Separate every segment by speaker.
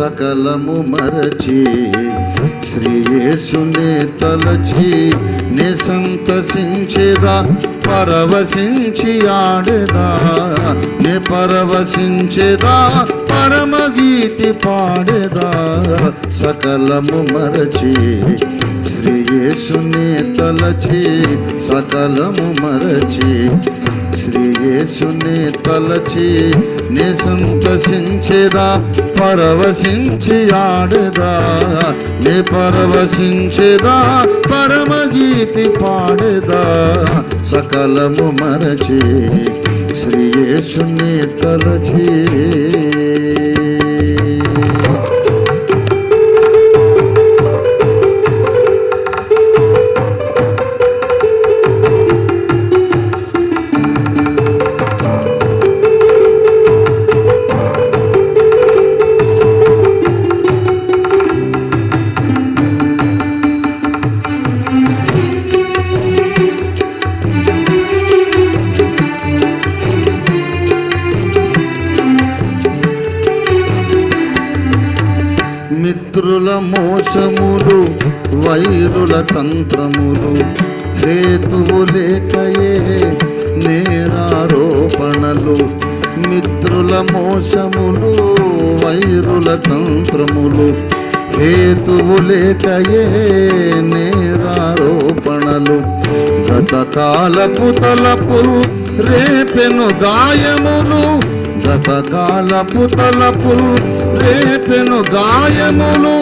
Speaker 1: సకలము మరచి శ్రీయేసునే తలచి నే సంతసించేదా పరవశించి ఆడేదా నే పరవశించేదా పరమగీతి పాడేదా సకలము మరచి శ్రీయేసునే తలచి సకలము మరచి శ్రీయేసునే తలచి నే సంతసించేదా పరవశించి ఆడదా? నే పరవశించేదా? పరమగీతి పాడదా? సకలము మరచి శ్రీయేసుని తలచే మిత్రుల మోసములు వైరుల తంత్రములు హేతువు లేకయే నేరారోపణలు. మిత్రుల మోసములు వైరుల తంత్రములు హేతువు లేకయే నేరారోపణలు. గతకాలపు తలపులు రేపెను గాయములు గతకాలపు తలపులు రేపెను గాయములు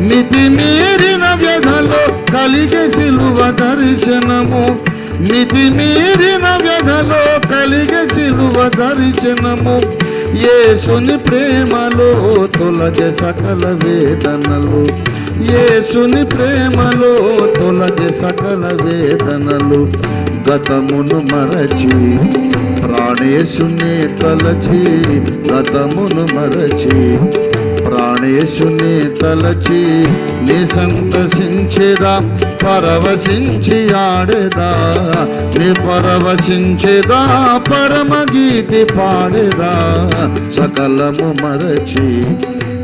Speaker 1: మితి మీరిన వ్యధలో కలిగే సిలువ దర్శనము. మితి మీరిన వ్యధలో కలిగే సిలువ దర్శనము. ఏసుని ప్రేమలో తొలగే సకల వేదనలు. ఏసుని ప్రేమలో తొలగే సకల వేదనలు. గతమును మరచి ప్రాణేశుని తలచి గతమును మరచి. ప్రాణేశుని తలచి నీ సంతసించేదా? పరవశించి ఆడేదా? నీ పరవశించేదా? పరమగీతి పాడేదా? సకలము మరచి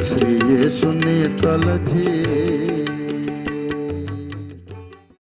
Speaker 1: శ్రీయేసుని తలచి